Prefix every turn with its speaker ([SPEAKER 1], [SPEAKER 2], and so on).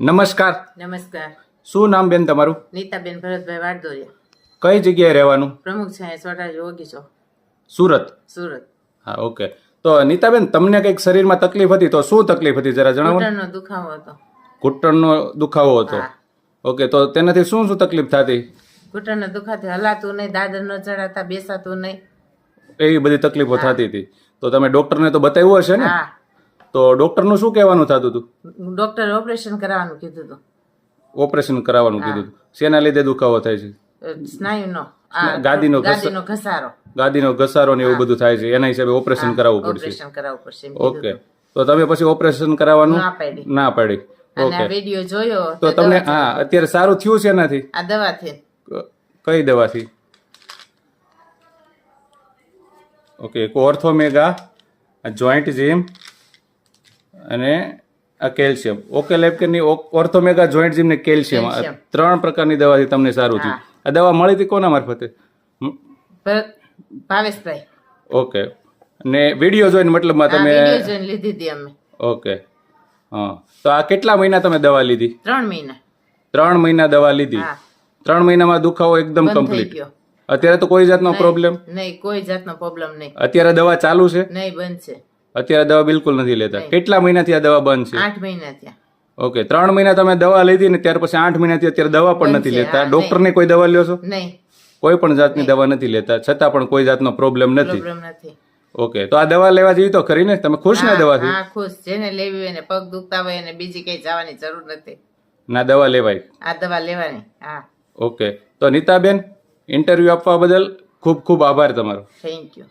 [SPEAKER 1] નમસ્કાર.
[SPEAKER 2] નમસ્કાર.
[SPEAKER 1] શું નામ બેન તમારું?
[SPEAKER 2] નીતાબેન ભરતભાઈ વાડદોરિયા
[SPEAKER 1] કઈ જગ્યાએ રહેવાનું?
[SPEAKER 2] પ્રમુખ છે સોટાજી ઓગીચો
[SPEAKER 1] સુરત?
[SPEAKER 2] સુરત.
[SPEAKER 1] હા ઓકે. તો નીતાબેન તમને કંઈક શરીરમાં તકલીફ હતી તો શું તકલીફ હતી જરા જણાવો
[SPEAKER 2] ઘૂંટણનો દુખાવો હતો.
[SPEAKER 1] ઘૂંટણનો દુખાવો હતો. ઓકે તો તેનાથી શું શું તકલીફ થતી?
[SPEAKER 2] ઘૂંટણનો દુખાથી હલાતું નહીં દાદર ન ચડાતા બેસાતું નહીં.
[SPEAKER 1] એવી બધી તકલીફો થતી હતી. તો તમે ડોક્ટરને તો બતાવ્યું હશે ને?
[SPEAKER 2] હા.
[SPEAKER 1] તો ડોક્ટરનું શું કહેવાનું થતું હતું?
[SPEAKER 2] ડોક્ટરે ઓપરેશન કરાવવાનું કીધું હતું.
[SPEAKER 1] ઓપરેશન કરાવવાનું કીધું હતું. શેના લીધે દુખાવો થાય છે?
[SPEAKER 2] સ્નાયુનો.
[SPEAKER 1] ગાદીનો
[SPEAKER 2] ગાદીનો ઘસારો.
[SPEAKER 1] ગાદીનો ઘસારો ને એવું બધું થાય છે. એના હિસાબે ઓપરેશન કરાવવું પડશે.
[SPEAKER 2] ઓપરેશન કરાવવું પડશે
[SPEAKER 1] ઓકે. તો તમે પછી ઓપરેશન કરાવવાનું?
[SPEAKER 2] ના પાડી.
[SPEAKER 1] ના પાડી. ઓકે.
[SPEAKER 2] વિડિયો જોયો
[SPEAKER 1] તો તમને હા અત્યારે સારું થયું છે એનાથી?
[SPEAKER 2] આ દવાથી.
[SPEAKER 1] કઈ દવાથી? ઓકે એક ઓર્થોમેગા જોઈન્ટ જીમ અને આ કેલ્શિયમ. ઓકે લેપકેની ઓર્થોમેગા જોઈન્ટ જીમ ને કેલ્શિયમ ત્રણ પ્રકારની દવાથી તમને સારું થયું. આ દવા મળી હતી કોના મારફતે?
[SPEAKER 2] ભાવેશભાઈ.
[SPEAKER 1] ઓકે. ને વીડિયો જોઈને મતલબમાં તમે
[SPEAKER 2] લીધી હતી અમે.
[SPEAKER 1] ઓકે. હા. તો આ કેટલા મહિના તમે દવા લીધી?
[SPEAKER 2] ત્રણ મહિના.
[SPEAKER 1] ત્રણ મહિના દવા લીધી? ત્રણ મહિનામાં દુખાવો એકદમ કમ્પ્લીટ અત્યારે તો કોઈ જાતનો પ્રોબ્લેમ
[SPEAKER 2] નહીં કોઈ જાતનો પ્રોબ્લેમ નહીં.
[SPEAKER 1] અત્યારે દવા ચાલુ છે?
[SPEAKER 2] નહીં બંધ છે.
[SPEAKER 1] અત્યારે દવા બિલકુલ નથી લેતા. કેટલા મહિનાથી આ દવા બંધ છે?
[SPEAKER 2] આઠ મહિના થયા.
[SPEAKER 1] ઓકે ત્રણ મહિના તમે દવા લીધી ને ત્યાર પછી આઠ મહિનાથી અત્યારે દવા પણ નથી લેતા.
[SPEAKER 2] ડોક્ટર
[SPEAKER 1] ને કોઈ દવા લ્યો છો?
[SPEAKER 2] નહીં.
[SPEAKER 1] કોઈ પણ જાતની દવા નથી લેતા. છતાં પણ કોઈ જાતનો પ્રોબ્લેમ નથી. ઓકે તો આ દવા લેવા જેવી તો ખરી ને? તમે ખુશ ને
[SPEAKER 2] દવા
[SPEAKER 1] દવાથી?
[SPEAKER 2] હા ખુશ. જેને લેવી હોય ને પગ દુખતા હોય એને બીજી કઈ જવાની જરૂર નથી.
[SPEAKER 1] ના દવા લેવાય.
[SPEAKER 2] આ દવા લેવાની હા.
[SPEAKER 1] ઓકે તો નીતાબેન ઇન્ટરવ્યુ આપવા બદલ ખૂબ ખૂબ આભાર તમારો.
[SPEAKER 2] Thank you